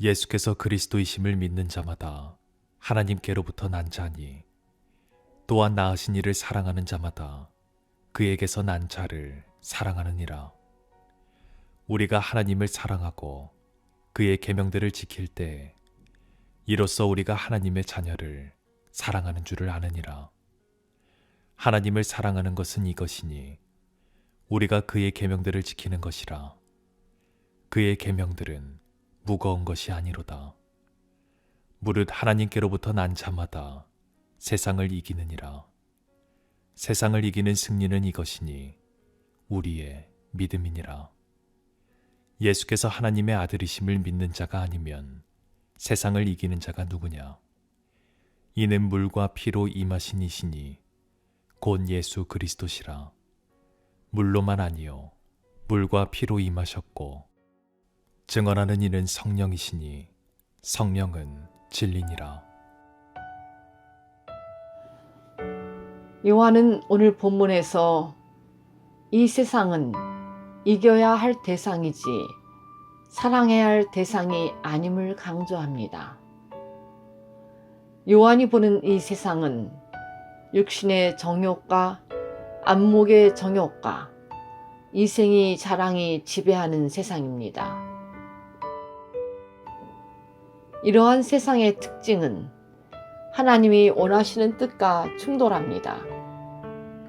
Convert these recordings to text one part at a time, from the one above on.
예수께서 그리스도이심을 믿는 자마다 하나님께로부터 난 자니 또한 나으신 이를 사랑하는 자마다 그에게서 난 자를 사랑하느니라. 우리가 하나님을 사랑하고 그의 계명들을 지킬 때 이로써 우리가 하나님의 자녀를 사랑하는 줄을 아느니라. 하나님을 사랑하는 것은 이것이니 우리가 그의 계명들을 지키는 것이라. 그의 계명들은 무거운 것이 아니로다. 무릇 하나님께로부터 난 자마다 세상을 이기느니라. 세상을 이기는 승리는 이것이니 우리의 믿음이니라. 예수께서 하나님의 아들이심을 믿는 자가 아니면 세상을 이기는 자가 누구냐? 이는 물과 피로 임하신 이시니 곧 예수 그리스도시라. 물로만 아니요 물과 피로 임하셨고 증언하는 이는 성령이시니 성령은 진리니라. 요한은 오늘 본문에서 이 세상은 이겨야 할 대상이지 사랑해야 할 대상이 아님을 강조합니다. 요한이 보는 이 세상은 육신의 정욕과 안목의 정욕과 이생이 자랑이 지배하는 세상입니다. 이러한 세상의 특징은 하나님이 원하시는 뜻과 충돌합니다.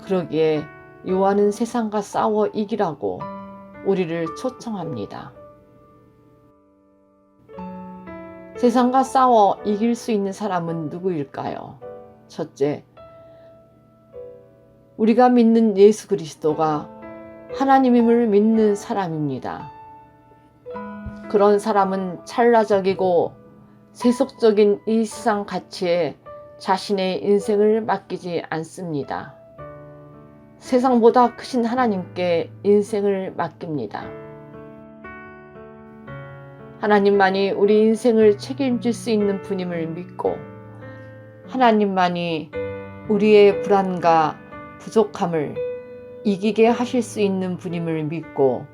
그러기에 요한은 세상과 싸워 이기라고 우리를 초청합니다. 세상과 싸워 이길 수 있는 사람은 누구일까요? 첫째, 우리가 믿는 예수 그리스도가 하나님임을 믿는 사람입니다. 그런 사람은 찰나적이고 세속적인 이 세상 가치에 자신의 인생을 맡기지 않습니다. 세상보다 크신 하나님께 인생을 맡깁니다. 하나님만이 우리 인생을 책임질 수 있는 분임을 믿고 하나님만이 우리의 불안과 부족함을 이기게 하실 수 있는 분임을 믿고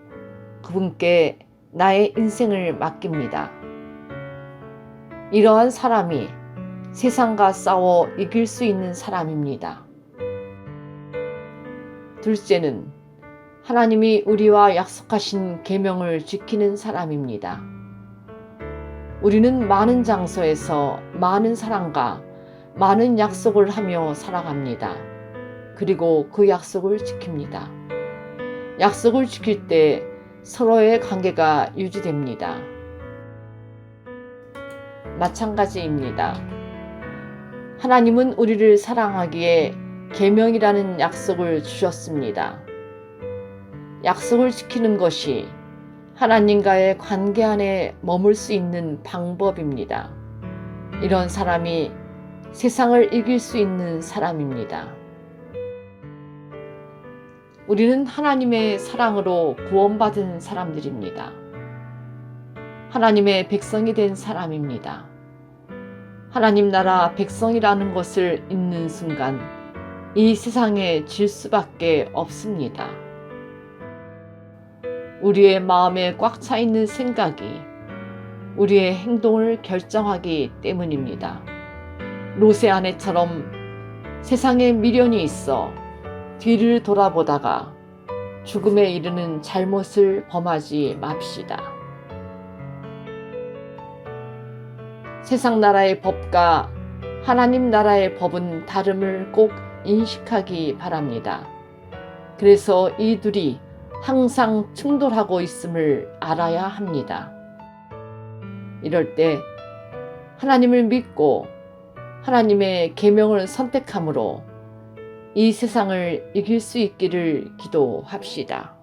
그분께 나의 인생을 맡깁니다. 이러한 사람이 세상과 싸워 이길 수 있는 사람입니다. 둘째는 하나님이 우리와 약속하신 계명을 지키는 사람입니다. 우리는 많은 장소에서 많은 사람과 많은 약속을 하며 살아갑니다. 그리고 그 약속을 지킵니다. 약속을 지킬 때 서로의 관계가 유지됩니다. 마찬가지입니다. 하나님은 우리를 사랑하기에 계명이라는 약속을 주셨습니다. 약속을 지키는 것이 하나님과의 관계 안에 머물 수 있는 방법입니다. 이런 사람이 세상을 이길 수 있는 사람입니다. 우리는 하나님의 사랑으로 구원받은 사람들입니다. 하나님의 백성이 된 사람입니다. 하나님 나라 백성이라는 것을 잊는 순간 이 세상에 질 수밖에 없습니다. 우리의 마음에 꽉 차 있는 생각이 우리의 행동을 결정하기 때문입니다. 로세 아내처럼 세상에 미련이 있어 뒤를 돌아보다가 죽음에 이르는 잘못을 범하지 맙시다. 세상 나라의 법과 하나님 나라의 법은 다름을 꼭 인식하기 바랍니다. 그래서 이 둘이 항상 충돌하고 있음을 알아야 합니다. 이럴 때 하나님을 믿고 하나님의 계명을 선택함으로 이 세상을 이길 수 있기를 기도합시다.